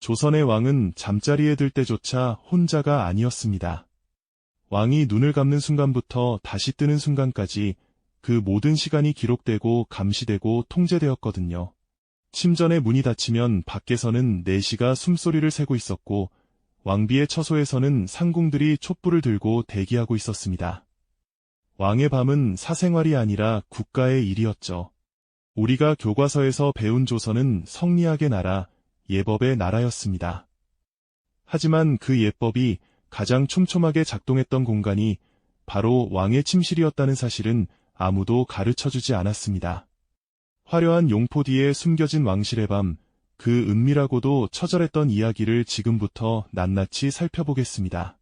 조선의 왕은 잠자리에 들 때조차 혼자가 아니었습니다. 왕이 눈을 감는 순간부터 다시 뜨는 순간까지 그 모든 시간이 기록되고 감시되고 통제되었거든요. 침전의 문이 닫히면 밖에서는 내시가 숨소리를 새고 있었고 왕비의 처소에서는 상궁들이 촛불을 들고 대기하고 있었습니다. 왕의 밤은 사생활이 아니라 국가의 일이었죠. 우리가 교과서에서 배운 조선은 성리학의 나라, 예법의 나라였습니다. 하지만 그 예법이 가장 촘촘하게 작동했던 공간이 바로 왕의 침실이었다는 사실은 아무도 가르쳐주지 않았습니다. 화려한 용포 뒤에 숨겨진 왕실의 밤, 그 은밀하고도 처절했던 이야기를 지금부터 낱낱이 살펴보겠습니다.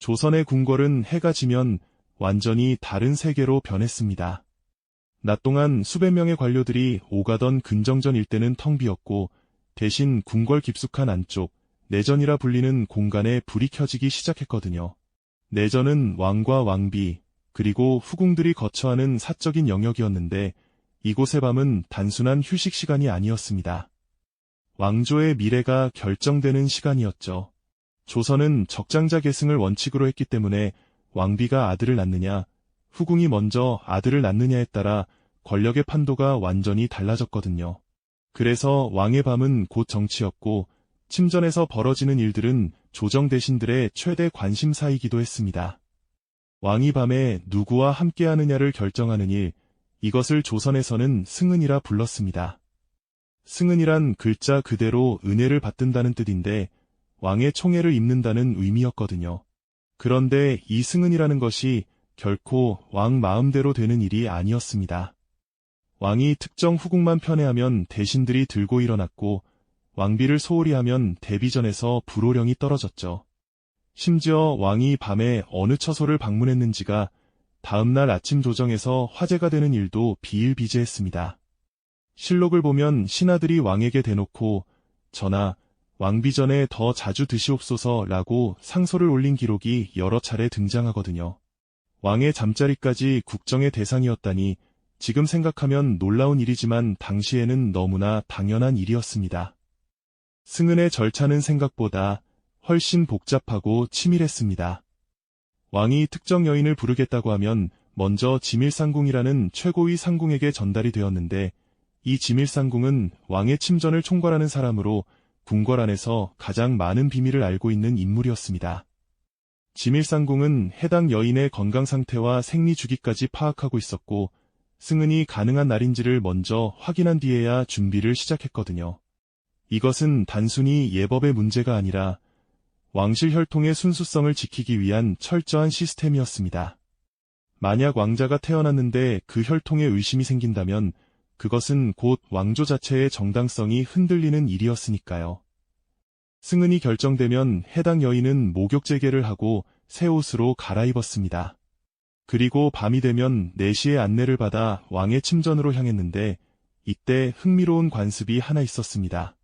조선의 궁궐은 해가 지면 완전히 다른 세계로 변했습니다. 낮 동안 수백 명의 관료들이 오가던 근정전 일대는 텅 비었고 대신 궁궐 깊숙한 안쪽, 내전이라 불리는 공간에 불이 켜지기 시작했거든요. 내전은 왕과 왕비, 그리고 후궁들이 거처하는 사적인 영역이었는데 이곳의 밤은 단순한 휴식 시간이 아니었습니다. 왕조의 미래가 결정되는 시간이었죠. 조선은 적장자 계승을 원칙으로 했기 때문에 왕비가 아들을 낳느냐, 후궁이 먼저 아들을 낳느냐에 따라 권력의 판도가 완전히 달라졌거든요. 그래서 왕의 밤은 곧 정치였고 침전에서 벌어지는 일들은 조정 대신들의 최대 관심사이기도 했습니다. 왕이 밤에 누구와 함께하느냐를 결정하는 일, 이것을 조선에서는 승은이라 불렀습니다. 승은이란 글자 그대로 은혜를 받든다는 뜻인데 왕의 총애를 입는다는 의미였거든요. 그런데 이 승은이라는 것이 결코 왕 마음대로 되는 일이 아니었습니다. 왕이 특정 후궁만 편애하면 대신들이 들고 일어났고 왕비를 소홀히 하면 대비전에서 불호령이 떨어졌죠. 심지어 왕이 밤에 어느 처소를 방문했는지가 다음날 아침 조정에서 화제가 되는 일도 비일비재했습니다. 실록을 보면 신하들이 왕에게 대놓고 전하, 왕비전에 더 자주 드시옵소서라고 상소를 올린 기록이 여러 차례 등장하거든요. 왕의 잠자리까지 국정의 대상이었다니 지금 생각하면 놀라운 일이지만 당시에는 너무나 당연한 일이었습니다. 승은의 절차는 생각보다 훨씬 복잡하고 치밀했습니다. 왕이 특정 여인을 부르겠다고 하면 먼저 지밀상궁이라는 최고위 상궁에게 전달이 되었는데 이 지밀상궁은 왕의 침전을 총괄하는 사람으로 궁궐 안에서 가장 많은 비밀을 알고 있는 인물이었습니다. 지밀상궁은 해당 여인의 건강 상태와 생리 주기까지 파악하고 있었고 승은이 가능한 날인지를 먼저 확인한 뒤에야 준비를 시작했거든요. 이것은 단순히 예법의 문제가 아니라 왕실 혈통의 순수성을 지키기 위한 철저한 시스템이었습니다. 만약 왕자가 태어났는데 그 혈통에 의심이 생긴다면 그것은 곧 왕조 자체의 정당성이 흔들리는 일이었으니까요. 승은이 결정되면 해당 여인은 목욕 재개를 하고 새 옷으로 갈아입었습니다. 그리고 밤이 되면 4시의 안내를 받아 왕의 침전으로 향했는데 이때 흥미로운 관습이 하나 있었습니다.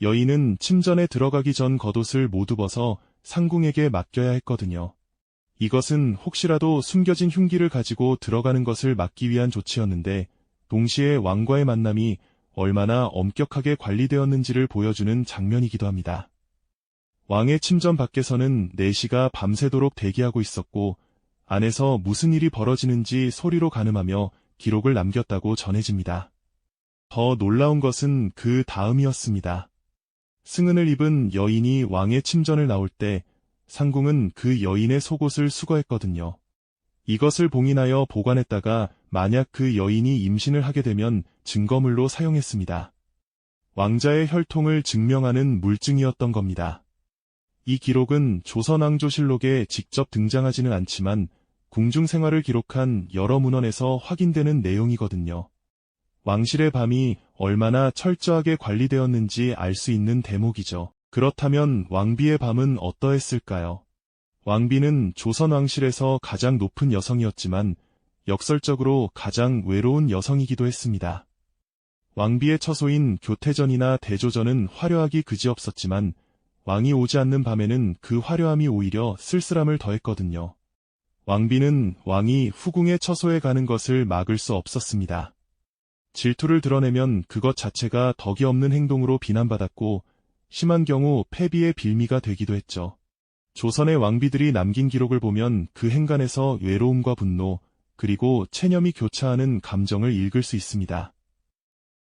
여인은 침전에 들어가기 전 겉옷을 모두 벗어 상궁에게 맡겨야 했거든요. 이것은 혹시라도 숨겨진 흉기를 가지고 들어가는 것을 막기 위한 조치였는데 동시에 왕과의 만남이 얼마나 엄격하게 관리되었는지를 보여주는 장면이기도 합니다. 왕의 침전 밖에서는 내시가 밤새도록 대기하고 있었고 안에서 무슨 일이 벌어지는지 소리로 가늠하며 기록을 남겼다고 전해집니다. 더 놀라운 것은 그 다음이었습니다. 승은을 입은 여인이 왕의 침전을 나올 때 상궁은 그 여인의 속옷을 수거했거든요. 이것을 봉인하여 보관했다가 만약 그 여인이 임신을 하게 되면 증거물로 사용했습니다. 왕자의 혈통을 증명하는 물증이었던 겁니다. 이 기록은 조선왕조실록에 직접 등장하지는 않지만 궁중 생활을 기록한 여러 문헌에서 확인되는 내용이거든요. 왕실의 밤이 얼마나 철저하게 관리되었는지 알 수 있는 대목이죠. 그렇다면 왕비의 밤은 어떠했을까요? 왕비는 조선 왕실에서 가장 높은 여성이었지만 역설적으로 가장 외로운 여성이기도 했습니다. 왕비의 처소인 교태전이나 대조전은 화려하기 그지없었지만 왕이 오지 않는 밤에는 그 화려함이 오히려 쓸쓸함을 더했거든요. 왕비는 왕이 후궁의 처소에 가는 것을 막을 수 없었습니다. 질투를 드러내면 그것 자체가 덕이 없는 행동으로 비난받았고 심한 경우 폐비의 빌미가 되기도 했죠. 조선의 왕비들이 남긴 기록을 보면 그 행간에서 외로움과 분노, 그리고 체념이 교차하는 감정을 읽을 수 있습니다.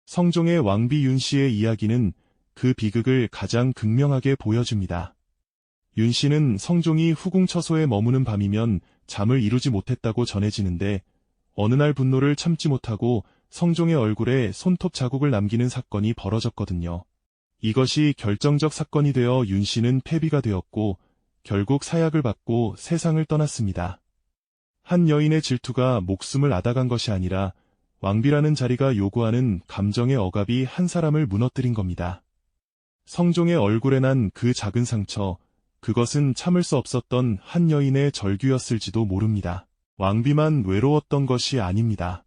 성종의 왕비 윤 씨의 이야기는 그 비극을 가장 극명하게 보여줍니다. 윤 씨는 성종이 후궁 처소에 머무는 밤이면 잠을 이루지 못했다고 전해지는데 어느 날 분노를 참지 못하고 성종의 얼굴에 손톱 자국을 남기는 사건이 벌어졌거든요. 이것이 결정적 사건이 되어 윤 씨는 폐비가 되었고 결국 사약을 받고 세상을 떠났습니다. 한 여인의 질투가 목숨을 앗아간 것이 아니라 왕비라는 자리가 요구하는 감정의 억압이 한 사람을 무너뜨린 겁니다. 성종의 얼굴에 난 그 작은 상처, 그것은 참을 수 없었던 한 여인의 절규였을지도 모릅니다. 왕비만 외로웠던 것이 아닙니다.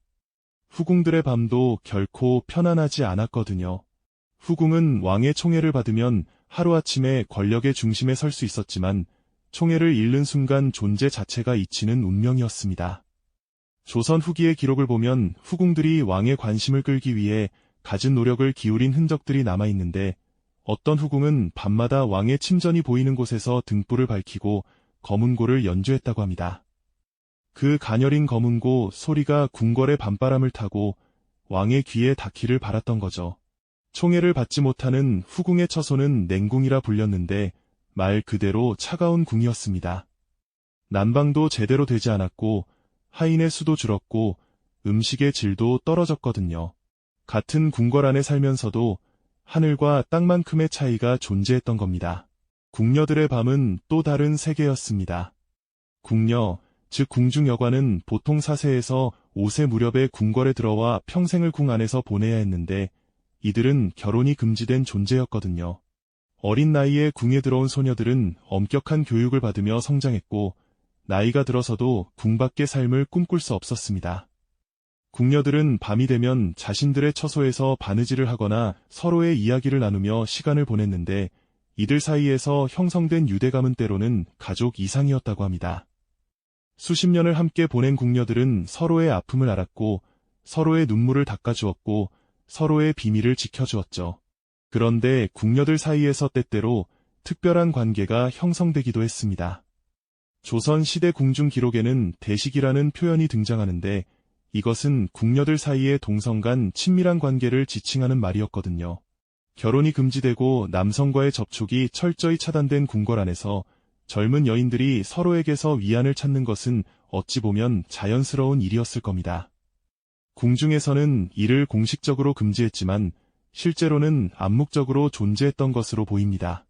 후궁들의 밤도 결코 편안하지 않았거든요. 후궁은 왕의 총애를 받으면 하루아침에 권력의 중심에 설 수 있었지만 총애를 잃는 순간 존재 자체가 잊히는 운명이었습니다. 조선 후기의 기록을 보면 후궁들이 왕의 관심을 끌기 위해 갖은 노력을 기울인 흔적들이 남아있는데 어떤 후궁은 밤마다 왕의 침전이 보이는 곳에서 등불을 밝히고 검은고를 연주했다고 합니다. 그 가녀린 검은고 소리가 궁궐의 밤바람을 타고 왕의 귀에 닿기를 바랐던 거죠. 총애를 받지 못하는 후궁의 처소는 냉궁이라 불렸는데 말 그대로 차가운 궁이었습니다. 난방도 제대로 되지 않았고 하인의 수도 줄었고 음식의 질도 떨어졌거든요. 같은 궁궐 안에 살면서도 하늘과 땅만큼의 차이가 존재했던 겁니다. 궁녀들의 밤은 또 다른 세계였습니다. 궁녀, 즉 궁중여관은 보통 사세에서 5세 무렵에 궁궐에 들어와 평생을 궁 안에서 보내야 했는데 이들은 결혼이 금지된 존재였거든요. 어린 나이에 궁에 들어온 소녀들은 엄격한 교육을 받으며 성장했고 나이가 들어서도 궁 밖의 삶을 꿈꿀 수 없었습니다. 궁녀들은 밤이 되면 자신들의 처소에서 바느질을 하거나 서로의 이야기를 나누며 시간을 보냈는데 이들 사이에서 형성된 유대감은 때로는 가족 이상이었다고 합니다. 수십 년을 함께 보낸 궁녀들은 서로의 아픔을 알았고 서로의 눈물을 닦아주었고 서로의 비밀을 지켜주었죠. 그런데 궁녀들 사이에서 때때로 특별한 관계가 형성되기도 했습니다. 조선 시대 궁중 기록에는 대식이라는 표현이 등장하는데 이것은 궁녀들 사이의 동성 간 친밀한 관계를 지칭하는 말이었거든요. 결혼이 금지되고 남성과의 접촉이 철저히 차단된 궁궐 안에서 젊은 여인들이 서로에게서 위안을 찾는 것은 어찌 보면 자연스러운 일이었을 겁니다. 궁중에서는 이를 공식적으로 금지했지만 실제로는 암묵적으로 존재했던 것으로 보입니다.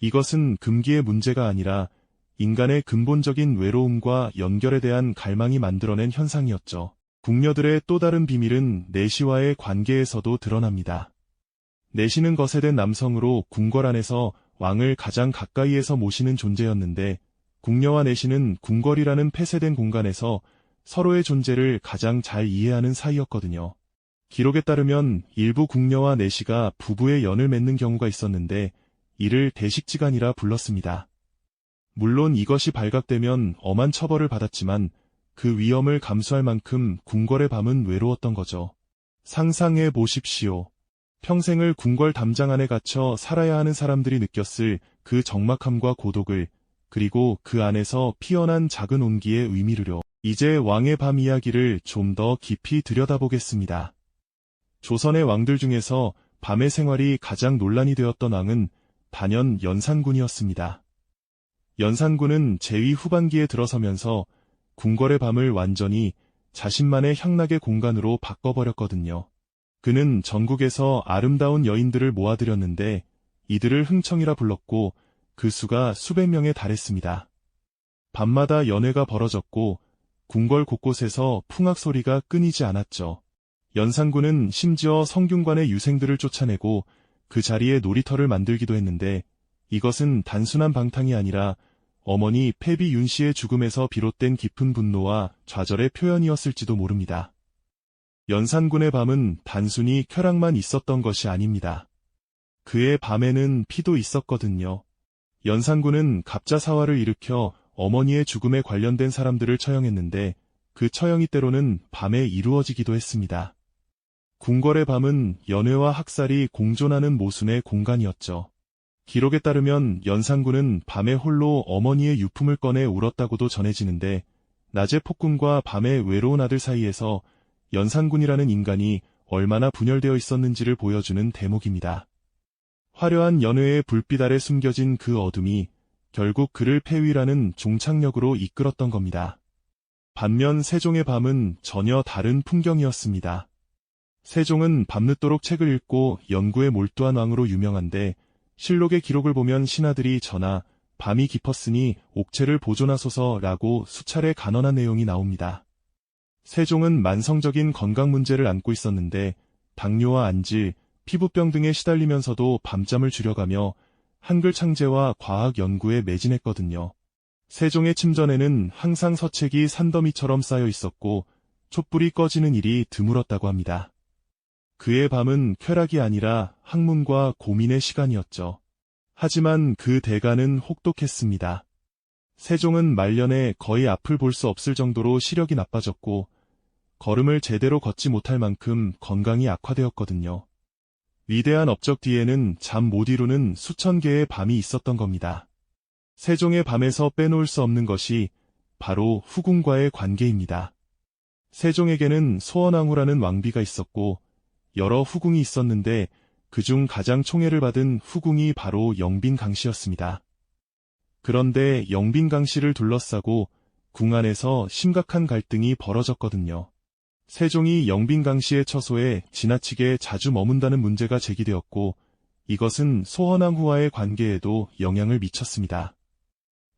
이것은 금기의 문제가 아니라 인간의 근본적인 외로움과 연결에 대한 갈망이 만들어낸 현상이었죠. 궁녀들의 또 다른 비밀은 내시와의 관계에서도 드러납니다. 내시는 거세된 남성으로 궁궐 안에서 왕을 가장 가까이에서 모시는 존재였는데 궁녀와 내시는 궁궐이라는 폐쇄된 공간에서 서로의 존재를 가장 잘 이해하는 사이였거든요. 기록에 따르면 일부 궁녀와 내시가 부부의 연을 맺는 경우가 있었는데 이를 대식지간이라 불렀습니다. 물론 이것이 발각되면 엄한 처벌을 받았지만 그 위험을 감수할 만큼 궁궐의 밤은 외로웠던 거죠. 상상해 보십시오. 평생을 궁궐 담장 안에 갇혀 살아야 하는 사람들이 느꼈을 그 적막함과 고독을 그리고 그 안에서 피어난 작은 온기의 의미를요. 이제 왕의 밤 이야기를 좀 더 깊이 들여다보겠습니다. 조선의 왕들 중에서 밤의 생활이 가장 논란이 되었던 왕은 단연 연산군이었습니다. 연산군은 제위 후반기에 들어서면서 궁궐의 밤을 완전히 자신만의 향락의 공간으로 바꿔버렸거든요. 그는 전국에서 아름다운 여인들을 모아들였는데 이들을 흥청이라 불렀고 그 수가 수백 명에 달했습니다. 밤마다 연회가 벌어졌고 궁궐 곳곳에서 풍악 소리가 끊이지 않았죠. 연산군은 심지어 성균관의 유생들을 쫓아내고 그 자리에 놀이터를 만들기도 했는데 이것은 단순한 방탕이 아니라 어머니 패비 윤 씨의 죽음에서 비롯된 깊은 분노와 좌절의 표현이었을지도 모릅니다. 연산군의 밤은 단순히 쾌락만 있었던 것이 아닙니다. 그의 밤에는 피도 있었거든요. 연산군은 갑자사화를 일으켜 어머니의 죽음에 관련된 사람들을 처형했는데 그 처형이 때로는 밤에 이루어지기도 했습니다. 궁궐의 밤은 연회와 학살이 공존하는 모순의 공간이었죠. 기록에 따르면 연산군은 밤에 홀로 어머니의 유품을 꺼내 울었다고도 전해지는데 낮의 폭군과 밤의 외로운 아들 사이에서 연산군이라는 인간이 얼마나 분열되어 있었는지를 보여주는 대목입니다. 화려한 연회의 불빛 아래 숨겨진 그 어둠이 결국 그를 폐위라는 종착역으로 이끌었던 겁니다. 반면 세종의 밤은 전혀 다른 풍경이었습니다. 세종은 밤늦도록 책을 읽고 연구에 몰두한 왕으로 유명한데 실록의 기록을 보면 신하들이 전하 밤이 깊었으니 옥체를 보존하소서라고 수차례 간언한 내용이 나옵니다. 세종은 만성적인 건강 문제를 안고 있었는데 당뇨와 안질, 피부병 등에 시달리면서도 밤잠을 줄여가며 한글 창제와 과학 연구에 매진했거든요. 세종의 침전에는 항상 서책이 산더미처럼 쌓여 있었고 촛불이 꺼지는 일이 드물었다고 합니다. 그의 밤은 쾌락이 아니라 학문과 고민의 시간이었죠. 하지만 그 대가는 혹독했습니다. 세종은 말년에 거의 앞을 볼 수 없을 정도로 시력이 나빠졌고 걸음을 제대로 걷지 못할 만큼 건강이 악화되었거든요. 위대한 업적 뒤에는 잠 못 이루는 수천 개의 밤이 있었던 겁니다. 세종의 밤에서 빼놓을 수 없는 것이 바로 후궁과의 관계입니다. 세종에게는 소원왕후라는 왕비가 있었고 여러 후궁이 있었는데 그중 가장 총애를 받은 후궁이 바로 영빈강 씨였습니다. 그런데 영빈강 씨를 둘러싸고 궁 안에서 심각한 갈등이 벌어졌거든요. 세종이 영빈강 씨의 처소에 지나치게 자주 머문다는 문제가 제기되었고 이것은 소헌왕후와의 관계에도 영향을 미쳤습니다.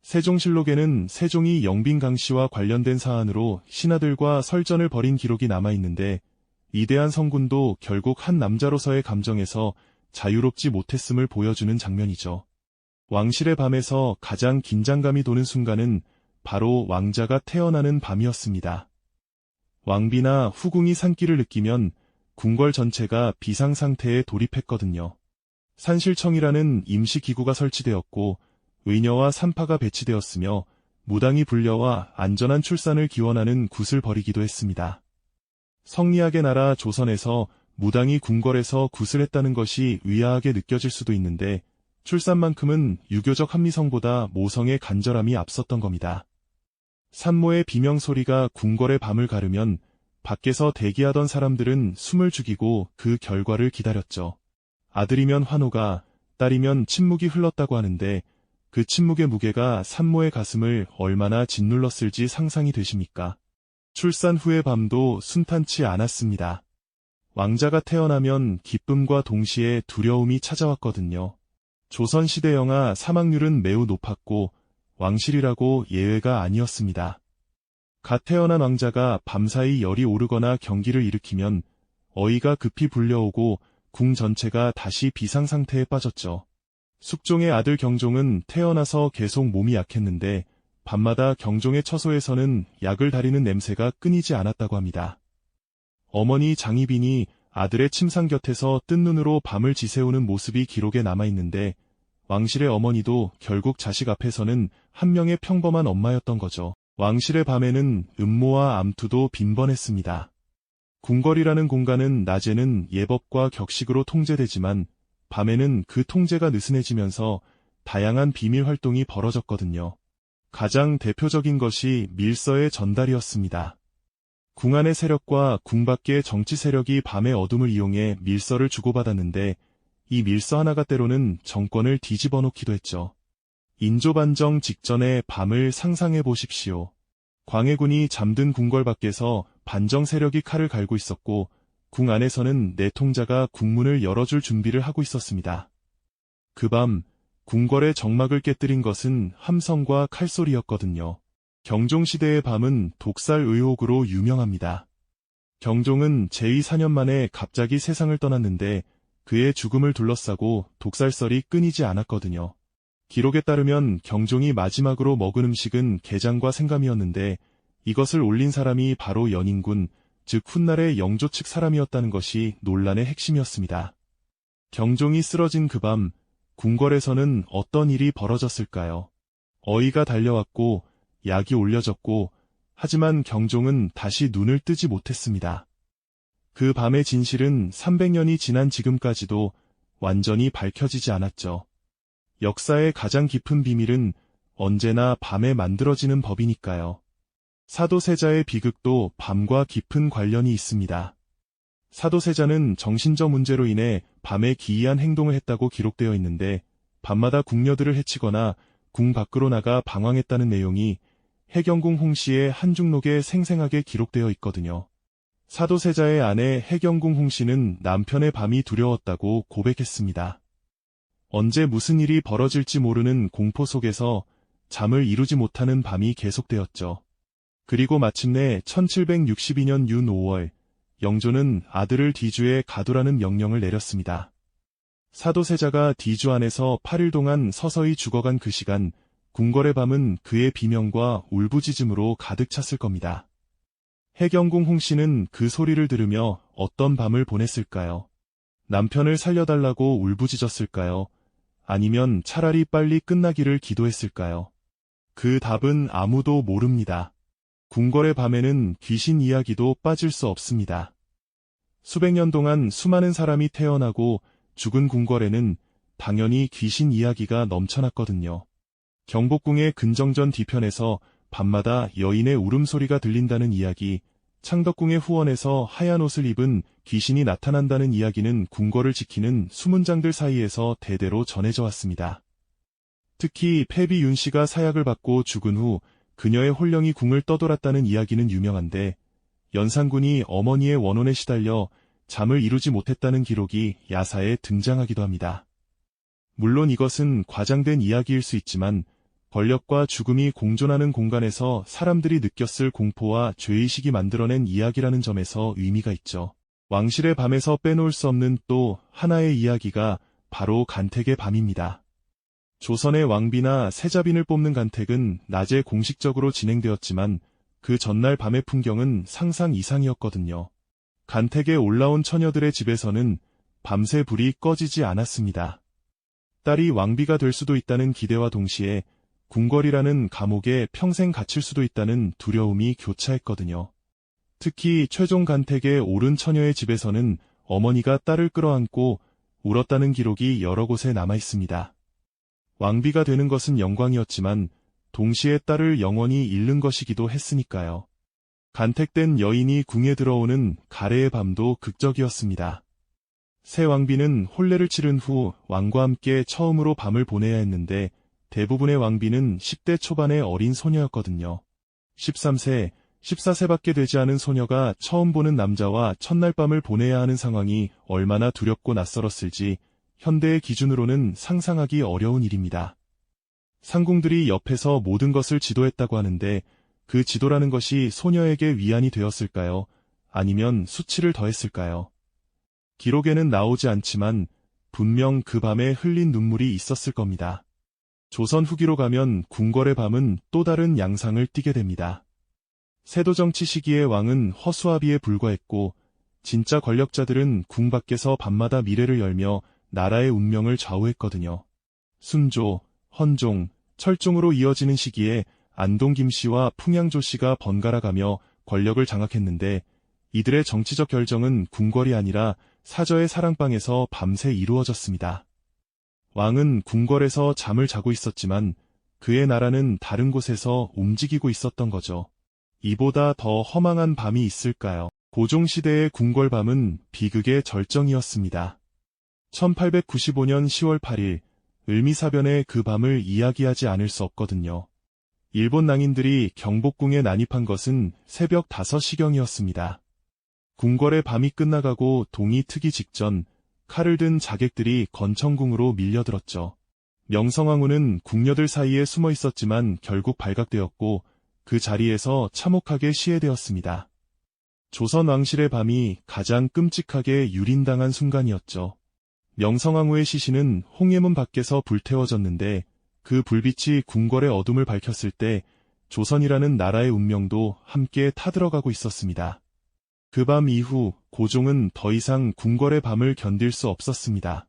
세종실록에는 세종이 영빈강 씨와 관련된 사안으로 신하들과 설전을 벌인 기록이 남아있는데 이대한 성군도 결국 한 남자로서의 감정에서 자유롭지 못했음을 보여주는 장면이죠. 왕실의 밤에서 가장 긴장감이 도는 순간은 바로 왕자가 태어나는 밤이었습니다. 왕비나 후궁이 산기를 느끼면 궁궐 전체가 비상상태에 돌입했거든요. 산실청이라는 임시기구가 설치되었고 의녀와 산파가 배치되었으며 무당이 불려와 안전한 출산을 기원하는 굿을 벌이기도 했습니다. 성리학의 나라 조선에서 무당이 궁궐에서 굿을 했다는 것이 위화하게 느껴질 수도 있는데 출산만큼은 유교적 합리성보다 모성의 간절함이 앞섰던 겁니다. 산모의 비명 소리가 궁궐의 밤을 가르면 밖에서 대기하던 사람들은 숨을 죽이고 그 결과를 기다렸죠. 아들이면 환호가, 딸이면 침묵이 흘렀다고 하는데 그 침묵의 무게가 산모의 가슴을 얼마나 짓눌렀을지 상상이 되십니까? 출산 후의 밤도 순탄치 않았습니다. 왕자가 태어나면 기쁨과 동시에 두려움이 찾아왔거든요. 조선시대 영화 사망률은 매우 높았고 왕실이라고 예외가 아니었습니다. 갓 태어난 왕자가 밤사이 열이 오르거나 경기를 일으키면 어이가 급히 불려오고 궁 전체가 다시 비상상태에 빠졌죠. 숙종의 아들 경종은 태어나서 계속 몸이 약했는데 밤마다 경종의 처소에서는 약을 다리는 냄새가 끊이지 않았다고 합니다. 어머니 장희빈이 아들의 침상 곁에서 뜬 눈으로 밤을 지새우는 모습이 기록에 남아있는데 왕실의 어머니도 결국 자식 앞에서는 한 명의 평범한 엄마였던 거죠. 왕실의 밤에는 음모와 암투도 빈번했습니다. 궁궐이라는 공간은 낮에는 예법과 격식으로 통제되지만 밤에는 그 통제가 느슨해지면서 다양한 비밀 활동이 벌어졌거든요. 가장 대표적인 것이 밀서의 전달이었습니다. 궁 안의 세력과 궁 밖의 정치 세력이 밤의 어둠을 이용해 밀서를 주고받았는데 이 밀서 하나가 때로는 정권을 뒤집어 놓기도 했죠. 인조반정 직전의 밤을 상상해 보십시오. 광해군이 잠든 궁궐 밖에서 반정 세력이 칼을 갈고 있었고 궁 안에서는 내통자가 궁문을 열어줄 준비를 하고 있었습니다. 그 밤 궁궐의 정막을 깨뜨린 것은 함성과 칼소리였거든요. 경종시대의 밤은 독살 의혹으로 유명합니다. 경종은 제2 4년 만에 갑자기 세상을 떠났는데 그의 죽음을 둘러싸고 독살설이 끊이지 않았거든요. 기록에 따르면 경종이 마지막으로 먹은 음식은 게장과 생감이었는데 이것을 올린 사람이 바로 연인군, 즉 훗날의 영조 측 사람이었다는 것이 논란의 핵심이었습니다. 경종이 쓰러진 그 밤, 궁궐에서는 어떤 일이 벌어졌을까요? 어이가 달려왔고, 약이 올려졌고, 하지만 경종은 다시 눈을 뜨지 못했습니다. 그 밤의 진실은 300년이 지난 지금까지도 완전히 밝혀지지 않았죠. 역사의 가장 깊은 비밀은 언제나 밤에 만들어지는 법이니까요. 사도세자의 비극도 밤과 깊은 관련이 있습니다. 사도세자는 정신적 문제로 인해 밤에 기이한 행동을 했다고 기록되어 있는데 밤마다 궁녀들을 해치거나 궁 밖으로 나가 방황했다는 내용이 해경궁 홍씨의 한중록에 생생하게 기록되어 있거든요. 사도세자의 아내 해경궁 홍씨는 남편의 밤이 두려웠다고 고백했습니다. 언제 무슨 일이 벌어질지 모르는 공포 속에서 잠을 이루지 못하는 밤이 계속되었죠. 그리고 마침내 1762년 윤 5월, 영조는 아들을 뒤주에 가두라는 명령을 내렸습니다. 사도세자가 뒤주 안에서 8일 동안 서서히 죽어간 그 시간, 궁궐의 밤은 그의 비명과 울부짖음으로 가득 찼을 겁니다. 해경궁 홍씨는 그 소리를 들으며 어떤 밤을 보냈을까요? 남편을 살려달라고 울부짖었을까요? 아니면 차라리 빨리 끝나기를 기도했을까요? 그 답은 아무도 모릅니다. 궁궐의 밤에는 귀신 이야기도 빠질 수 없습니다. 수백 년 동안 수많은 사람이 태어나고 죽은 궁궐에는 당연히 귀신 이야기가 넘쳐났거든요. 경복궁의 근정전 뒤편에서 밤마다 여인의 울음소리가 들린다는 이야기, 창덕궁의 후원에서 하얀 옷을 입은 귀신이 나타난다는 이야기는 궁궐을 지키는 수문장들 사이에서 대대로 전해져 왔습니다. 특히 패비 윤 씨가 사약을 받고 죽은 후 그녀의 홀령이 궁을 떠돌았다는 이야기는 유명한데 연산군이 어머니의 원혼에 시달려 잠을 이루지 못했다는 기록이 야사에 등장하기도 합니다. 물론 이것은 과장된 이야기일 수 있지만 권력과 죽음이 공존하는 공간에서 사람들이 느꼈을 공포와 죄의식이 만들어낸 이야기라는 점에서 의미가 있죠. 왕실의 밤에서 빼놓을 수 없는 또 하나의 이야기가 바로 간택의 밤입니다. 조선의 왕비나 세자빈을 뽑는 간택은 낮에 공식적으로 진행되었지만 그 전날 밤의 풍경은 상상 이상이었거든요. 간택에 올라온 처녀들의 집에서는 밤새 불이 꺼지지 않았습니다. 딸이 왕비가 될 수도 있다는 기대와 동시에 궁궐이라는 감옥에 평생 갇힐 수도 있다는 두려움이 교차했거든요. 특히 최종 간택에 오른 처녀의 집에서는 어머니가 딸을 끌어안고 울었다는 기록이 여러 곳에 남아 있습니다. 왕비가 되는 것은 영광이었지만 동시에 딸을 영원히 잃는 것이기도 했으니까요. 간택된 여인이 궁에 들어오는 가래의 밤도 극적이었습니다. 새 왕비는 혼례를 치른 후 왕과 함께 처음으로 밤을 보내야 했는데 대부분의 왕비는 10대 초반의 어린 소녀였거든요. 13세, 14세밖에 되지 않은 소녀가 처음 보는 남자와 첫날 밤을 보내야 하는 상황이 얼마나 두렵고 낯설었을지 현대의 기준으로는 상상하기 어려운 일입니다. 상궁들이 옆에서 모든 것을 지도했다고 하는데 그 지도라는 것이 소녀에게 위안이 되었을까요? 아니면 수치를 더했을까요? 기록에는 나오지 않지만 분명 그 밤에 흘린 눈물이 있었을 겁니다. 조선 후기로 가면 궁궐의 밤은 또 다른 양상을 띠게 됩니다. 세도정치 시기의 왕은 허수아비에 불과했고 진짜 권력자들은 궁 밖에서 밤마다 미래를 열며 나라의 운명을 좌우했거든요. 순조, 헌종, 철종으로 이어지는 시기에 안동 김씨와 풍양조 씨가 번갈아 가며 권력을 장악했는데 이들의 정치적 결정은 궁궐이 아니라 사저의 사랑방에서 밤새 이루어졌습니다. 왕은 궁궐에서 잠을 자고 있었지만 그의 나라는 다른 곳에서 움직이고 있었던 거죠. 이보다 더 허망한 밤이 있을까요? 고종시대의 궁궐밤은 비극의 절정이었습니다. 1895년 10월 8일 을미사변의 그 밤을 이야기하지 않을 수 없거든요. 일본 낭인들이 경복궁에 난입한 것은 새벽 5시경이었습니다. 궁궐의 밤이 끝나가고 동이 트기 직전 칼을 든 자객들이 건청궁으로 밀려들었죠. 명성황후는 궁녀들 사이에 숨어 있었지만 결국 발각되었고 그 자리에서 참혹하게 시해되었습니다. 조선 왕실의 밤이 가장 끔찍하게 유린당한 순간이었죠. 명성황후의 시신은 홍해문 밖에서 불태워졌는데 그 불빛이 궁궐의 어둠을 밝혔을 때 조선이라는 나라의 운명도 함께 타들어가고 있었습니다. 그 밤 이후 고종은 더 이상 궁궐의 밤을 견딜 수 없었습니다.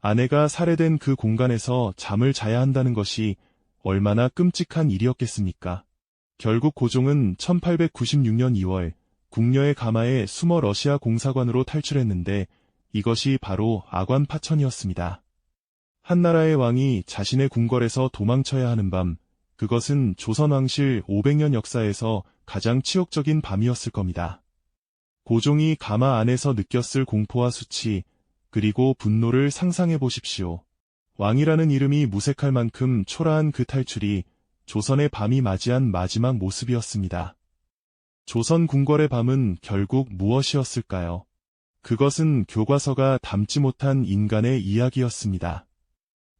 아내가 살해된 그 공간에서 잠을 자야 한다는 것이 얼마나 끔찍한 일이었겠습니까? 결국 고종은 1896년 2월 궁녀의 가마에 숨어 러시아 공사관으로 탈출했는데 이것이 바로 아관 파천이었습니다. 한나라의 왕이 자신의 궁궐에서 도망쳐야 하는 밤, 그것은 조선왕실 500년 역사에서 가장 치욕적인 밤이었을 겁니다. 고종이 가마 안에서 느꼈을 공포와 수치, 그리고 분노를 상상해 보십시오. 왕이라는 이름이 무색할 만큼 초라한 그 탈출이 조선의 밤이 맞이한 마지막 모습이었습니다. 조선 궁궐의 밤은 결국 무엇이었을까요? 그것은 교과서가 담지 못한 인간의 이야기였습니다.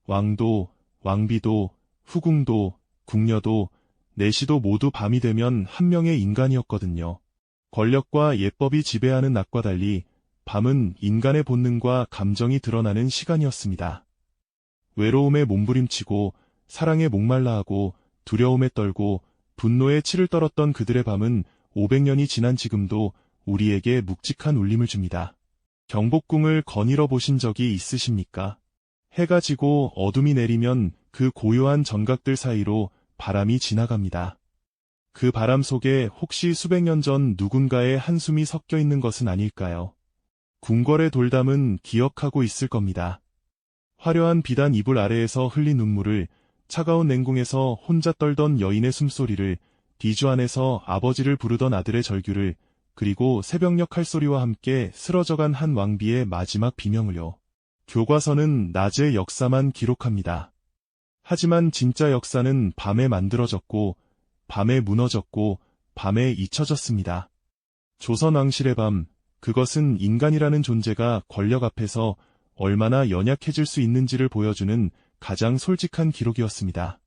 왕도, 왕비도, 후궁도, 궁녀도, 내시도 모두 밤이 되면 한 명의 인간이었거든요. 권력과 예법이 지배하는 낮과 달리 밤은 인간의 본능과 감정이 드러나는 시간이었습니다. 외로움에 몸부림치고 사랑에 목말라하고 두려움에 떨고 분노에 치를 떨었던 그들의 밤은 500년이 지난 지금도 우리에게 묵직한 울림을 줍니다. 경복궁을 거닐어 보신 적이 있으십니까? 해가 지고 어둠이 내리면 그 고요한 전각들 사이로 바람이 지나갑니다. 그 바람 속에 혹시 수백 년 전 누군가의 한숨이 섞여 있는 것은 아닐까요? 궁궐의 돌담은 기억하고 있을 겁니다. 화려한 비단 이불 아래에서 흘린 눈물을, 차가운 냉궁에서 혼자 떨던 여인의 숨소리를, 디주 안에서 아버지를 부르던 아들의 절규를, 그리고 새벽녘 칼소리와 함께 쓰러져간 한 왕비의 마지막 비명을요. 교과서는 낮의 역사만 기록합니다. 하지만 진짜 역사는 밤에 만들어졌고, 밤에 무너졌고, 밤에 잊혀졌습니다. 조선 왕실의 밤, 그것은 인간이라는 존재가 권력 앞에서 얼마나 연약해질 수 있는지를 보여주는 가장 솔직한 기록이었습니다.